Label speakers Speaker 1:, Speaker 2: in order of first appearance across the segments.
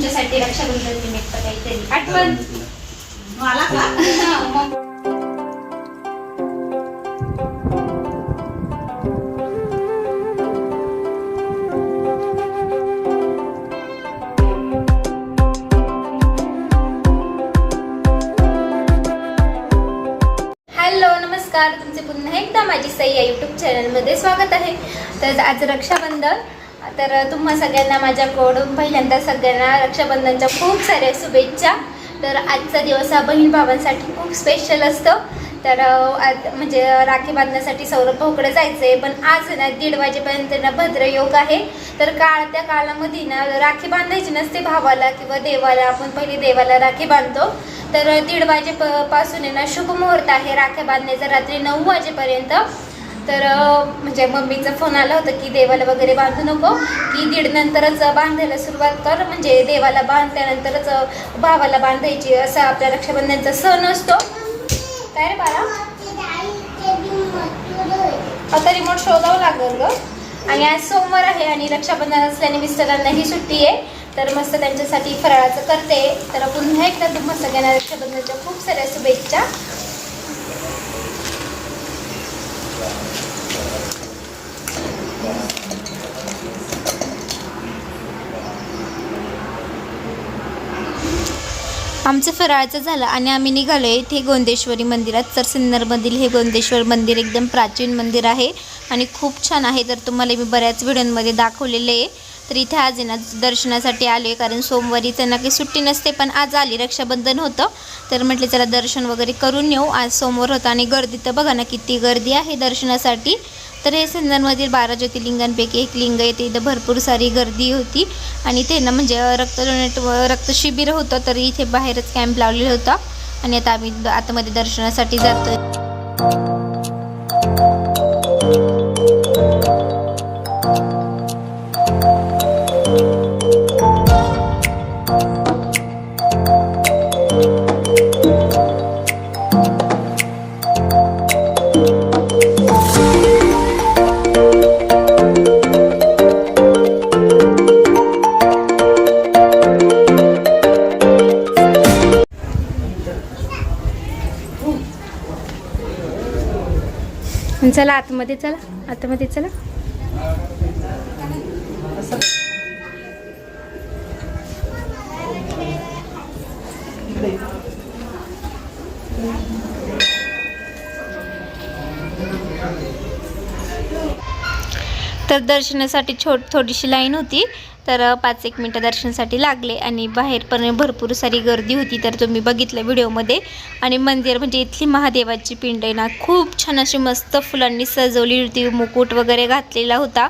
Speaker 1: तुमच्यासाठी रक्षाबंधन निमित्त काहीतरी. आठवण
Speaker 2: मला का?
Speaker 1: मग हॅलो नमस्कार. तुमचे पुन्हा एकदा माझी सई या यूट्यूब चॅनलमध्ये स्वागत आहे. तर आज रक्षाबंधन तर तुम्हा सगळ्यांना माझ्याकडून पहिल्यांदा सगळ्यांना रक्षाबंधनच्या खूप साऱ्या शुभेच्छा. तर आजचा दिवस हा बहीण भावांसाठी खूप स्पेशल असतो. तर आज म्हणजे राखी बांधण्यासाठी सौरभ भाऊकडे जायचं आहे पण आज ना दीड वाजेपर्यंत ना भद्रयोग आहे. तर काळ त्या काळामध्ये ना राखी बांधायची नसते भावाला किंवा देवाला आपण पहिले देवाला राखी बांधतो. तर दीड वाजेपासून ना शुभ मुहूर्त आहे राख्या बांधण्याचा रात्री नऊ वाजेपर्यंत. तर म्हणजे मम्मीचा फोन आला होता की देवाला वगैरे बांधू नको. की दीड नंतरच बांधायला सुरुवात कर. म्हणजे देवाला बांधल्यानंतरच भावाला बांधायची असा आपल्या रक्षाबंधनचा सण असतो. काय रे बाळा? आता रिमोट शोधावं लागेल ग. आणि आज सोमवार आहे आणि रक्षाबंधन असल्याने मिस्टरांनाही सुट्टी आहे. तर मस्त त्यांच्यासाठी फराळाचं करते. तर पुन्हा एकदा तुम्हा सगळ्यांना रक्षाबंधनच्या खूप साऱ्या शुभेच्छा. आमचं फराळचं झालं आणि आम्ही निघालो आहे इथे गोंदेश्वरी मंदिरात. तर सिन्नरमधील हे गोंदेश्वर मंदिर एकदम प्राचीन मंदिर आहे आणि खूप छान आहे. तर तुम्हाला मी बऱ्याच व्हिडिओमध्ये दाखवलेले आहे तर इथे आज आहे ना दर्शनासाठी आले कारण सोमवारी त्यांना काही सुट्टी नसते पण आज आली. रक्षाबंधन होतं. तर म्हटले चला दर्शन वगैरे करून येऊ. आज सोमवार होतं आणि गर्दी तर बघा ना किती गर्दी आहे दर्शनासाठी. तर हे सिंधनमधील बारा ज्योतिर्लिंगांपैकी एक लिंग येते इथं भरपूर सारी गर्दी होती. आणि ते ना म्हणजे रक्त डोनेट रक्त शिबिर होतं तर इथे बाहेरच कॅम्प लावलेला होता. आणि आता आम्ही आतमध्ये दर्शनासाठी जातो चला आतमध्ये चला. आतमध्ये चला. तर दर्शनासाठी छोट थोडीशी लाईन होती. तर पाच एक मिनटं दर्शनासाठी लागले आणि बाहेर पण भरपूर सारी गर्दी होती तर तुम्ही बघितलं व्हिडिओमध्ये. आणि मंदिर म्हणजे इथली महादेवाची पिंड आहे ना खूप छान अशी मस्त फुलांनी सजवली होती मुकुट वगैरे घातलेला होता.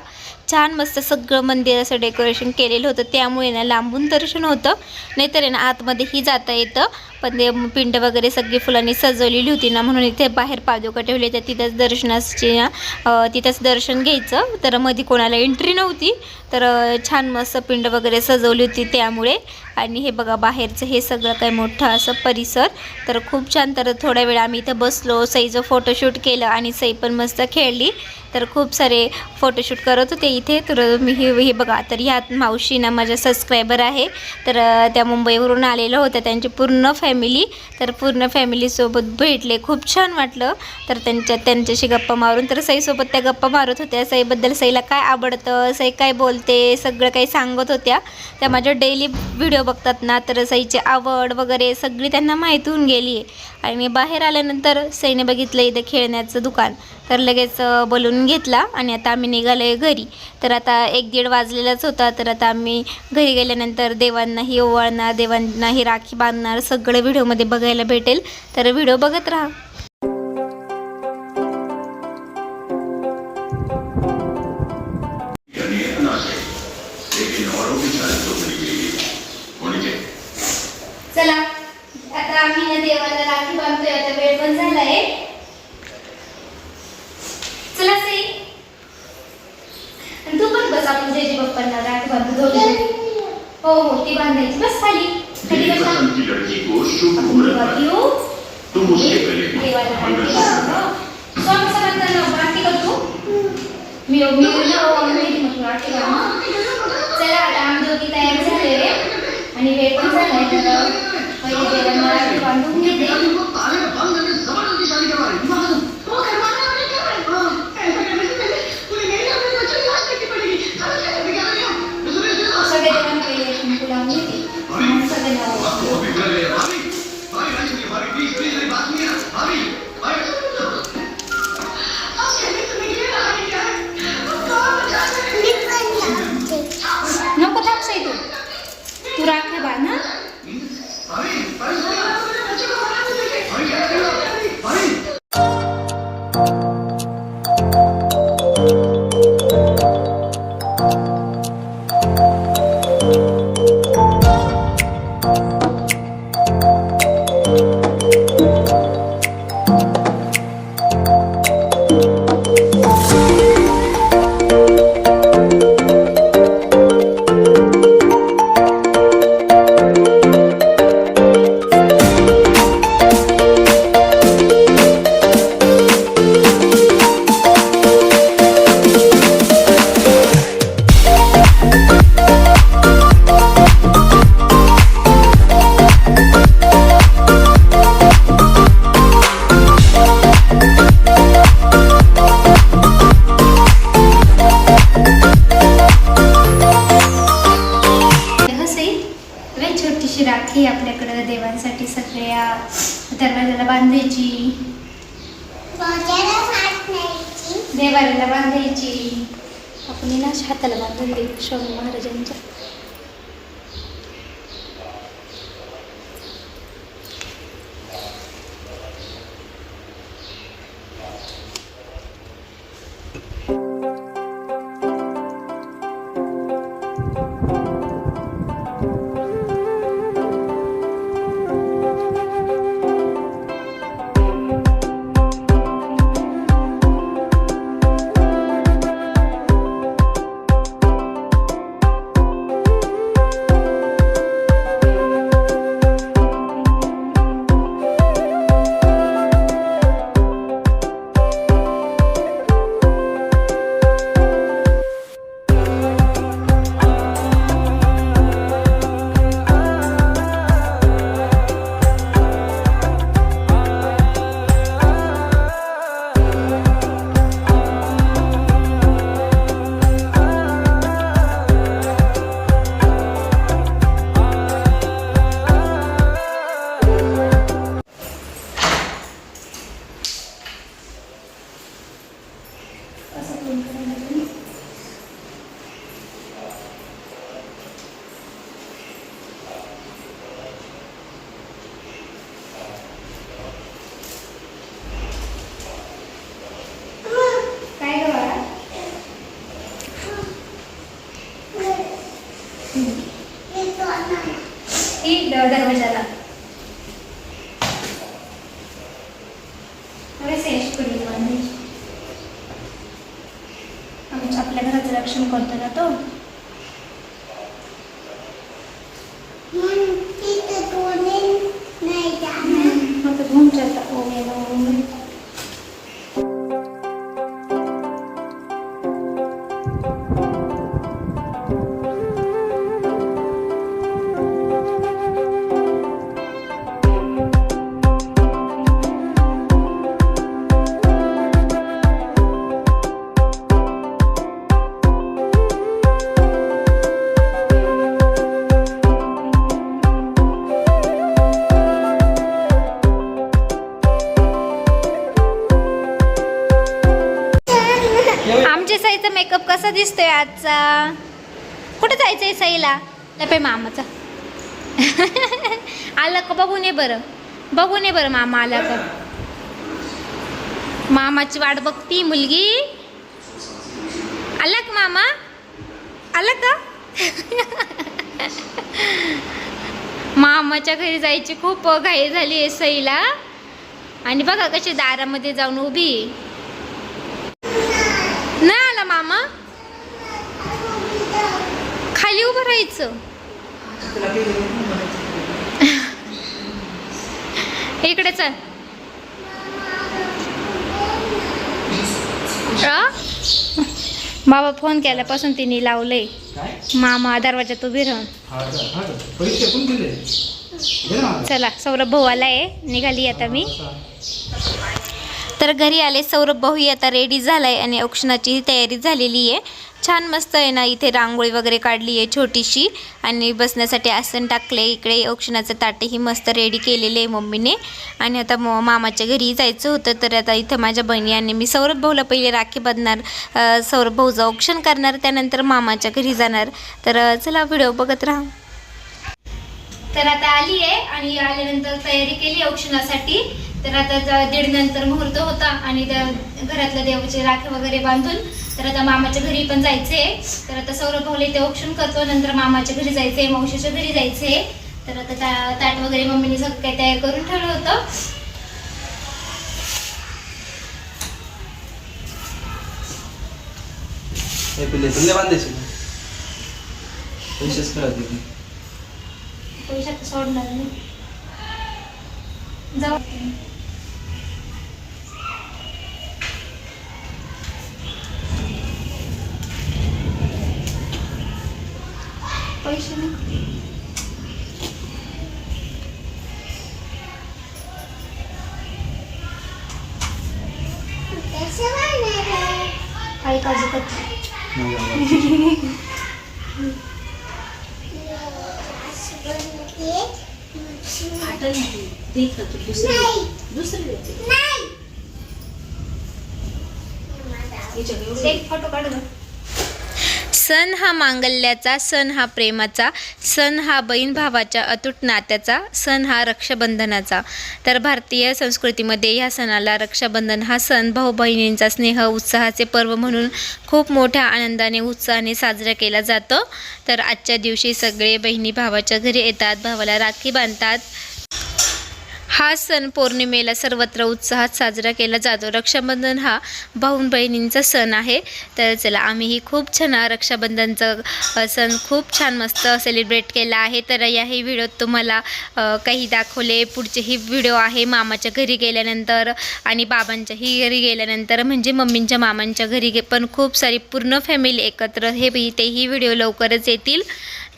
Speaker 1: छान मस्त सगळं मंदिर असं डेकोरेशन केलेलं होतं. त्यामुळे ना लांबून दर्शन होतं. नाहीतर आहे ना आतमध्येही जाता येतं. पण ते पिंड वगैरे सगळी फुलांनी सजवलेली होती ना म्हणून इथे बाहेर पादुका ठेवले तर तिथंच दर्शनाची ना तिथंच दर्शन घ्यायचं. तर मध्ये कोणाला एंट्री नव्हती. तर छान मस्त पिंड वगैरे सजवली होती त्यामुळे. आणि हे बघा बाहेरचं हे सगळं काय मोठं असं परिसर. तर खूप छान तर थोड्या वेळ आम्ही इथं बसलो सईचं फोटोशूट केलं आणि सई पण मस्त खेळली. तर खूप सारे फोटोशूट करत होते इथे. तर मी हे हे बघा तर ह्यात मावशी ना माझ्या सबस्क्रायबर आहे. तर त्या मुंबईवरून आलेल्या होत्या त्यांची पूर्ण फॅमिली तर पूर्ण फॅमिलीसोबत भेटले. खूप छान वाटलं. तर त्यांच्या त्यांच्याशी गप्पा मारून तर सईसोबत त्या गप्पा मारत होत्या. सईबद्दल सईला काय आवडतं सई काय बोलते सगळं काही सांगत होत्या. त्या माझ्या डेली व्हिडिओ बघतात ना तर सईची आवड वगैरे सगळी त्यांना माहीत होऊन गेली. आहे आणि बाहेर आल्यानंतर सईने बघितलं इथं खेळण्याचं दुकान. तर लगेच बोलून घेतला आणि आता आम्ही निघालो आहे घरी. तर आता एक दीड वाजलेलाच होता तर आता आम्ही घरी गेल्यानंतर देवांनाही ओवाळणार देवांनाही राखी बांधणार सगळं व्हिडिओमध्ये बघायला भेटेल. तर व्हिडिओ बघत राहा. आपण जय जय बाप्पांना राखी दोघी. हो हो ती बांधायची. बस खाली. खाली बसा.
Speaker 3: पहले.
Speaker 1: स्वामी समर्थांना राखी करतो. मी मी बांधू. चला आता आम्ही दोघी तयार झालेले आणि पहिले देवांना राखी बांधून घेते. हाताला बांधून देऊ महाराजांच्या जायचा? कुठं जायचं आहे सईला? लपे मामाचा आला का? बघून ये बरं. बघून ये बरं मामा आला का? मामाची वाट बघती मुलगी. आला का मामा? आला का? मामाच्या घरी जायची खूप घाई झाली आहे सईला. आणि बघा कशी दारामध्ये जाऊन उभी आहे. नाही आला मामा खाली उभं राहायचं इकडे चल. आ? बाबा फोन केल्यापासून तिने लावलंय. मामा दरवाजात उभी राहून. चला सौरभ भाऊ आलाय. निघाली आता मी. तर घरी आले सौरभ भाऊही आता रेडी झालाय आणि औक्षणाची तयारी झालेली आहे. छान मस्त आहे ना इथे रांगोळी वगैरे काढली आहे छोटीशी. आणि बसण्यासाठी आसन टाकले इकडे औक्षणाचं ताटेही मस्त रेडी केलेले आहे मम्मीने. आणि आता म मामाच्या घरी जायचं होतं तर आता इथं माझ्या बहिणी आणि मी सौरभ भाऊला पहिले राखी बांधणार सौरभ भाऊचं औक्षण करणार त्यानंतर मामाच्या घरी जाणार. तर चला व्हिडिओ बघत राहा. तर आता आली आहे आणि आल्यानंतर तयारी केली औक्षणासाठी. तर आता दीड नंतर मुहूर्त होता आणि घरातल्या देवाचे राखे वगैरे बांधून तर आता मामाच्या घरी पण जायचंय. तर आता सौरभ भाऊले ते औक्षण करतो नंतर मामाच्या घरी जायचंय मावशीच्या घरी जायचंय. तर आता ता- ताट वगैरे मम्मीने सगळं काही तयार करून ठेवलं होतं.
Speaker 4: हे पिल्ले तुला बांधायचे पैसेच कळत नाही
Speaker 1: पैशात सोडणार नाही. जाऊ पैसे नाही. काही काजू
Speaker 2: आठवण येते. देख ना तू दुसरी दुसरी देते. याच्यावर एवढं
Speaker 1: एक फोटो काढ गं. सण हा मांगल्याचा सण हा प्रेमाचा सण हा बहीण भावाच्या अतूट नात्याचा सण हा रक्षाबंधनाचा. तर भारतीय संस्कृतीमध्ये ह्या सणाला रक्षाबंधन हा सण भाऊ बहिणींचा स्नेह उत्साहाचे पर्व म्हणून खूप मोठ्या आनंदाने उत्साहाने साजरा केला जातो. तर आजच्या दिवशी सगळे बहिणी भावाच्या घरी येतात भावाला राखी बांधतात. हा सण पौर्णिमेला सर्वत्र उत्साहात साजरा केला जातो. रक्षाबंधन हा भाऊन बहिणींचा सण आहे. तर चला आम्हीही खूप छान रक्षाबंधनचं सण खूप छान मस्त सेलिब्रेट केला आहे. तर याही व्हिडिओत तुम्हाला काही दाखवले. पुढचेही व्हिडिओ आहे मामाच्या घरी गेल्यानंतर आणि बाबांच्याही घरी गेल्यानंतर. म्हणजे मम्मींच्या मामांच्या घरी गे पण खूप सारी पूर्ण फॅमिली एकत्र हे तेही व्हिडिओ लवकरच येतील.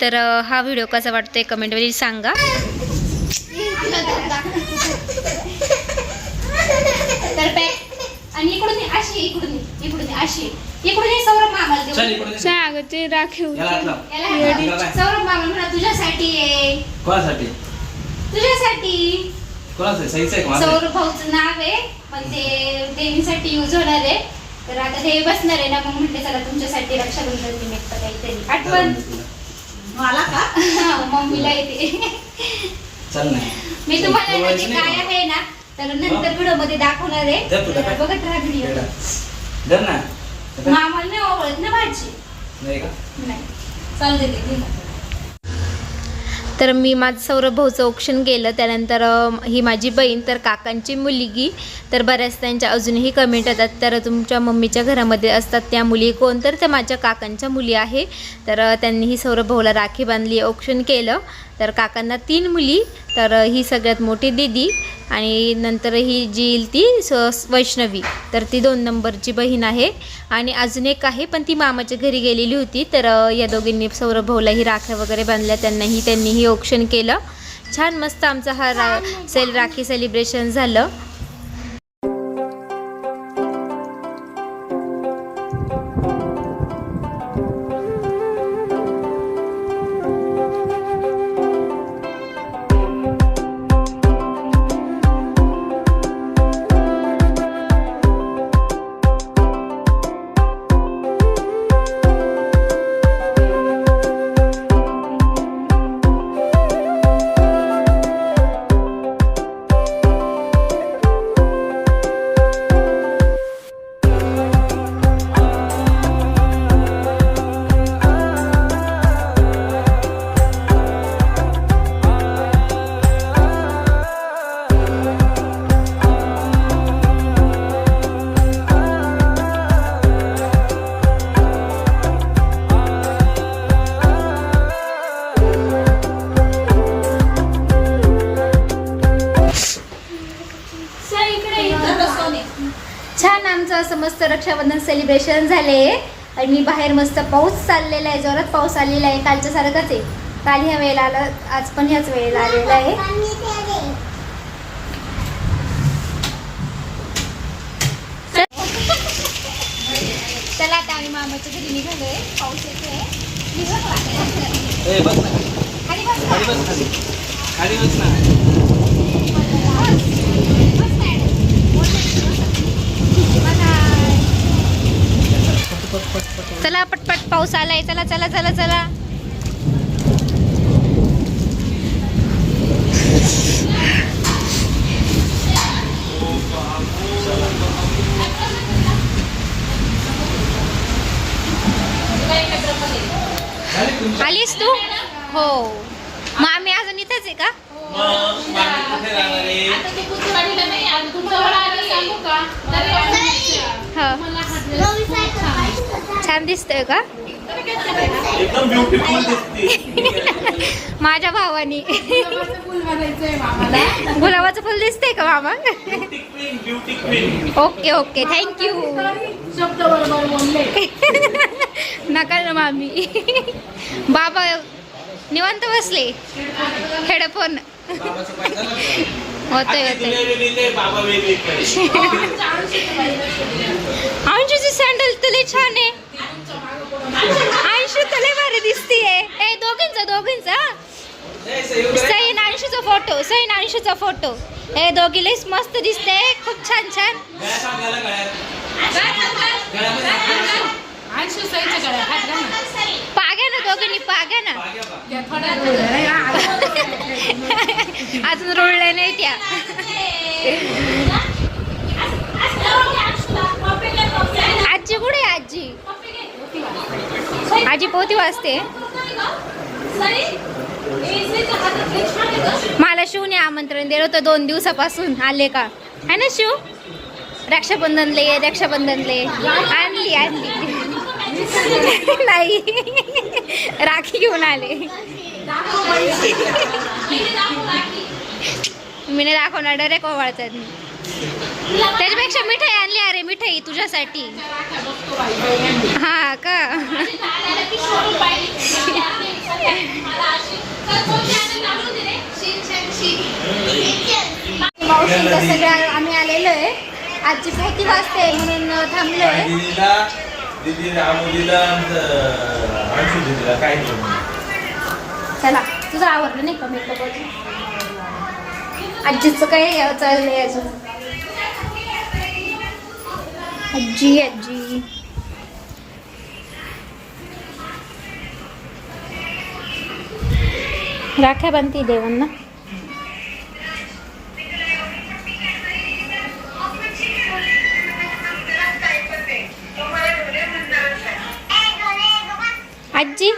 Speaker 1: तर हा व्हिडिओ कसा वाटतोय कमेंटवरील सांगा. तर पॅक आणि इकडून ये, अशी ये, इकडून ये, इकडून ये, अशी ये. इकडून ये, सौरभ मामाला देऊ.
Speaker 4: चल इकडून ये.
Speaker 1: सांगते राखीव
Speaker 4: याला हात लाव.
Speaker 1: याला
Speaker 4: येडी.
Speaker 1: हात लाव. सौरभ मामा म्हणा तुझ्यासाठी आहे
Speaker 4: कोणासाठी
Speaker 1: तुझ्यासाठी
Speaker 4: कोणासाठी सहीच आहे का माझं?
Speaker 1: सौरभ भाऊचं नाव आहे पण ते देवीसाठी यूज होणार आहे तर आता देवी बसणार आहे ना मग म्हटले चला तुमच्यासाठी रक्षाबंधन निमित्त काहीतरी आठवण
Speaker 2: मला का
Speaker 1: मम्मीला येते
Speaker 4: चल ना
Speaker 1: मी तुम्हाला ना ते
Speaker 4: जेवायचं
Speaker 1: काय? आहे ना तर नंतर व्हिडिओमध्ये दाखवणार आहे तर? बघत राहा व्हिडिओ.
Speaker 4: धर ना
Speaker 1: मामाला नाही आवडत ना भाजी
Speaker 4: नाही का
Speaker 1: नाही चालू दे दे, दे. तर मी माझं सौरभ भाऊचं औक्षण केलं. त्यानंतर ही माझी बहीण तर काकांची मुलगी. तर बऱ्याच त्यांच्या अजूनही कमेंट येतात. तर तुमच्या मम्मीच्या घरामध्ये असतात त्या मुली कोण? तर त्या माझ्या काकांच्या मुली आहे. तर त्यांनीही सौरभ भाऊला राखी बांधली औक्षण केलं. तर काकांना तीन मुली. तर ही सगळ्यात मोठी दिदी. आणि नंतर ही जी येईल ती स वैष्णवी. तर ती दोन नंबरची बहीण आहे. आणि अजून एक आहे पण ती मामाच्या घरी गेलेली होती. तर या दोघींनी सौरभ भाऊलाही राख्या वगैरे बांधल्या. त्यांनाही त्यांनीही औक्षण केलं. छान मस्त आमचा हा रा सेल राखी सेलिब्रेशन झालं. सेलिब्रेशन झाले. आणि बाहेर मस्त पाऊस चाललेला आहे जोरात पाऊस आलेला आहे कालच्या सारखाच आहे. काल ह्या वेळेला आलं आज पण ह्याच वेळेला आलेलं आहे. चला आता आम्ही मामाच्या घरी निघालोय. पाऊस येतोय. निघा का?
Speaker 4: ए बस ना.
Speaker 1: खाली बस
Speaker 4: खाली बस खाली खाली बस ना
Speaker 1: बस चला पटपट पाऊस आलाय. चला चला चला चला. आलीस तू? हो. मग आम्ही अजून इथेच आहे का? हो. छान दिसतोय का? माझ्या भावानी. गुलाबाचं फुल दिसतंय का मामा? Okay okay. थँक्यू नका ना मामी. बाबा निवांत बसले? हेडफोन? होतोय होतोय. अंशूची सँडल तुले छान आहे. अंशू तुले भारी दिसतीये. ए दोघींचा दोघींचा. सईन अंशूचा फोटो सईन अंशूचा फोटो ए दोघी लईच मस्त दिसते खूप छान छान. पाग्या ना दोघींनी पाग्या ना. अजून रोळल्या नाही त्या. आजी कुठे आहे आजी? आजी पोती वाजते. मला शिवने आमंत्रण दिलं होतं दोन दिवसापासून. आले का? है ना शिव? रक्षाबंधनले रक्षाबंधनले आणली आणली. नाही. राखी घेऊन आले. मी नाही दाखवणार डायरेक्ट ओवाळतात. मी त्याच्यापेक्षा मिठाई आणली अरे मिठाई तुझ्यासाठी. हा का? आम्ही आलेलो आहे. आजची पोती वाजते म्हणून थांबलोय. चला तुझं आवडलं नाही का मेकअप आजीचं काय चाललंय अजून. आजी आजी राख्या बांधती देवांना आजी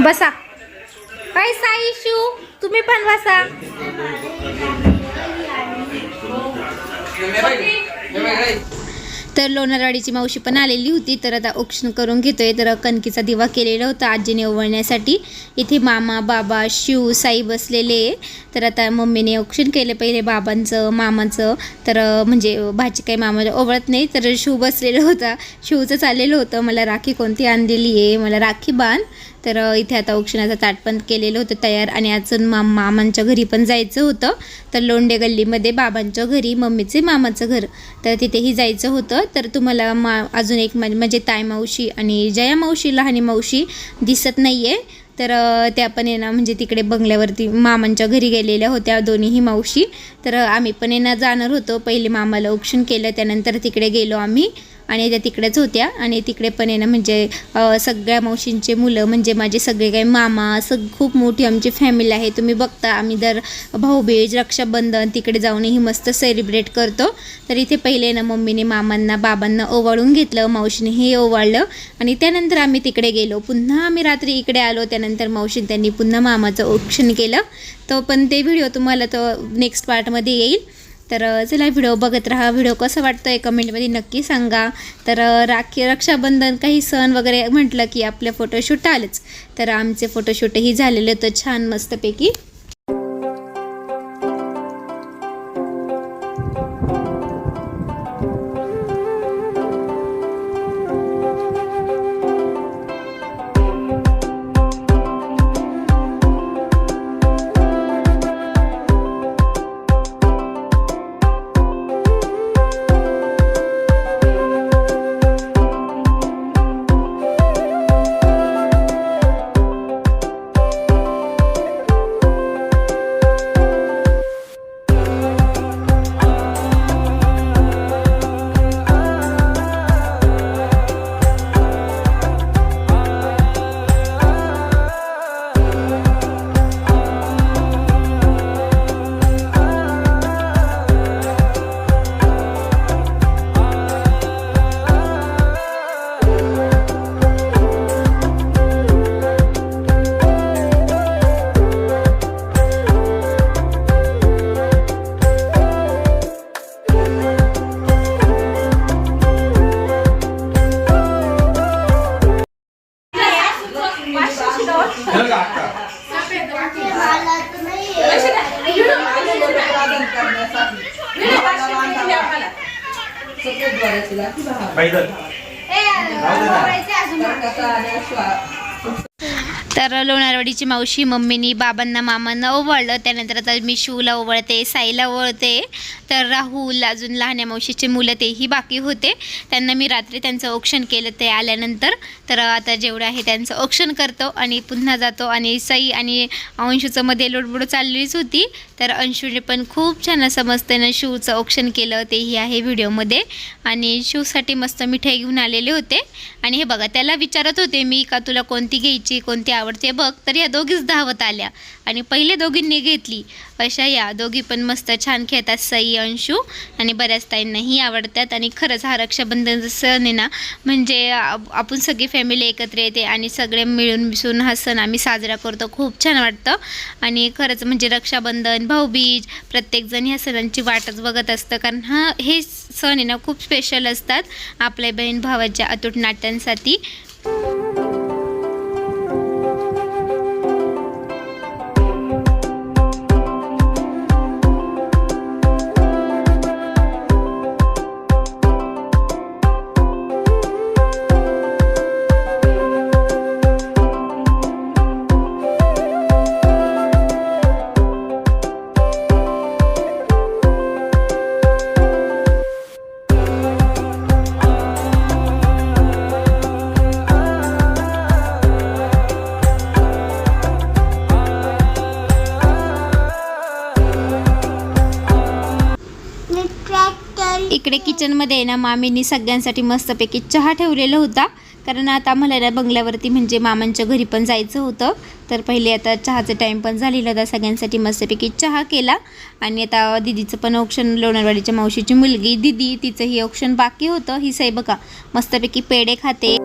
Speaker 1: बसा. काय साई शू तुम्ही पण बसा. तर लोणारवाडीची मावशी पण आलेली होती. तर आता औक्षण करून घेतोय. तर कणकीचा दिवा केलेला होता आजीने ओवळण्यासाठी. इथे मामा बाबा शिव साई बसलेले आहे. तर आता मम्मीने औक्षण केले. पहिले बाबांचं मामाचं. तर म्हणजे भाजी काही मामा ओवळत नाही. तर शिव बसलेला होता. शिवचं चाललेलं होतं. मला राखी कोणती आणलेली आहे? मला राखी बांध. तर इथे आता औक्षणाचं ताट पण केलेलं होतं तयार आणि अजून मा मामांच्या घरी पण जायचं होतं. तर लोंडे गल्लीमध्ये बाबांच्या घरी मम्मीचे मामाचं घर. तर तिथेही जायचं होतं. तर तुम्हाला मा अजून एक म्हणजे म्हणजे मावशी आणि जया मावशी लहानी मावशी दिसत नाही आहे तर त्या पण आहे म्हणजे तिकडे बंगल्यावरती मामांच्या घरी गेलेल्या होत्या दोन्हीही मावशी. तर आम्ही पण आहे जाणार होतो. पहिले मामाला औक्षण केलं त्यानंतर तिकडे गेलो आम्ही. आणि त्या तिकडेच होत्या. आणि तिकडे पण आहे ना म्हणजे सगळ्या मावशींचे मुलं म्हणजे माझे सगळे काही मामा सग खूप मोठी आमची फॅमिली आहे. तुम्ही बघता आम्ही दर भाऊबीज रक्षाबंधन तिकडे जाऊनही मस्त सेलिब्रेट करतो. तर इथे पहिले ना मम्मीने मामांना बाबांना ओवाळून घेतलं मावशीनेही ओवाळलं. आणि त्यानंतर आम्ही तिकडे गेलो. पुन्हा आम्ही रात्री इकडे आलो. त्यानंतर मावशीं त्यांनी पुन्हा मामाचं औक्षण केलं. तो पण ते व्हिडिओ तुम्हाला तो नेक्स्ट पार्टमध्ये येईल. तर चला व्हिडिओ बघत राहा. व्हिडिओ कसं वाटतं आहे कमेंटमध्ये नक्की सांगा. तर राखी रक्षाबंधन काही सण वगैरे म्हटलं की आपले फोटोशूट आलेच. तर आमचे फोटोशूटही झालेले होतं छान मस्तपैकी. लोणारवाडीची मावशी मम्मीनी बाबांना मामांना ओवाळलं. त्यानंतर आता मी शिवला ओवळते साईला ओवळते. तर राहुल अजून लहान्या मावशीचे मुलं तेही बाकी होते. त्यांना मी रात्री त्यांचं औक्षण केलं ते आल्यानंतर. तर आता जेवढं आहे त्यांचं औक्षण करतो आणि पुन्हा जातो. आणि सई आणि अंशूचं मध्ये लोडबोड चाललीच होती. तर अंशूने पण खूप छान असं मस्त ना शिवचं केलं तेही आहे व्हिडिओमध्ये. आणि शूसाठी मस्त मिठाई घेऊन आलेले होते. आणि हे बघा त्याला विचारत होते मी का तुला कोणती घ्यायची कोणती आवडते बघ तर या दोघीच धावत आल्या. आणि पहिले दोघींनी घेतली. अशा या. दोघी पण मस्त छान खेळतात सई अंशू आणि बऱ्याच ताईंनाही आवडतात. आणि खरंच हा रक्षाबंधनचा सण आहे ना म्हणजे आपण सगळी फॅमिली एकत्र येते आणि सगळे मिळून मिसळून हा सण आम्ही साजरा करतो. खूप छान वाटतं. आणि खरंच म्हणजे रक्षाबंधन भाऊबीज प्रत्येकजण ह्या सणांची वाटच बघत असतं. कारण हा हे सण आहे ना खूप स्पेशल असतात आपल्या बहीण भावाच्या अतूट नाट्यांसाठी किचनमध्ये ना मामींनी सगळ्यांसाठी मस्तपैकी चहा ठेवलेला होता. कारण आता मला ना बंगल्यावरती म्हणजे मामांच्या घरी पण जायचं होतं. तर पहिले आता चहाचा टाईम पण झालेला होता. सगळ्यांसाठी मस्तपैकी चहा केला. आणि आता दिदीचं पण औक्षण लोणारवाडीच्या मावशीची मुलगी दिदी तिचंही औक्षण बाकी होतं. ही साई बघा मस्तपैकी पेढे खाते.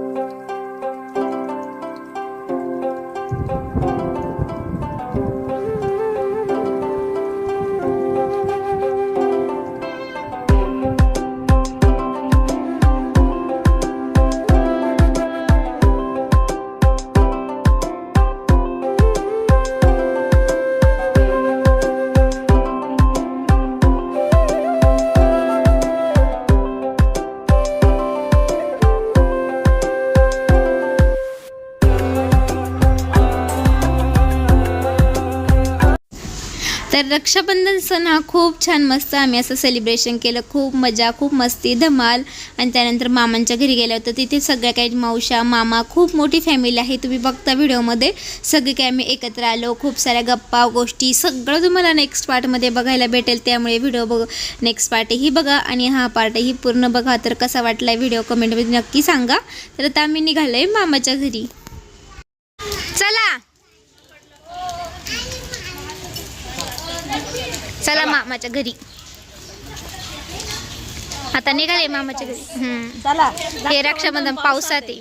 Speaker 1: तर रक्षाबंधन सण हा खूप छान मस्त आम्ही असं सेलिब्रेशन केलं. खूप मजा खूप मस्ती धमाल. आणि त्यानंतर मामांच्या घरी गेलं होतं तिथे सगळ्या काही मावशा मामा खूप मोठी फॅमिली आहे. तुम्ही बघता व्हिडिओमध्ये. सगळे काही आम्ही एकत्र आलो. खूप साऱ्या गप्पा गोष्टी सगळं तुम्हाला नेक्स्ट पार्टमध्ये बघायला भेटेल. त्यामुळे व्हिडिओ बघ नेक्स्ट पार्टही बघा. आणि हा पार्टही पूर्ण बघा. तर कसा वाटला व्हिडिओ कमेंटमध्ये नक्की सांगा. तर आता आम्ही निघालो आहे मामाच्या घरी. चला! चला मामाच्या घरी. आता निघाले मामाच्या घरी. हम्म.
Speaker 2: चला.
Speaker 1: हे रक्षाबंधन पावसात आहे.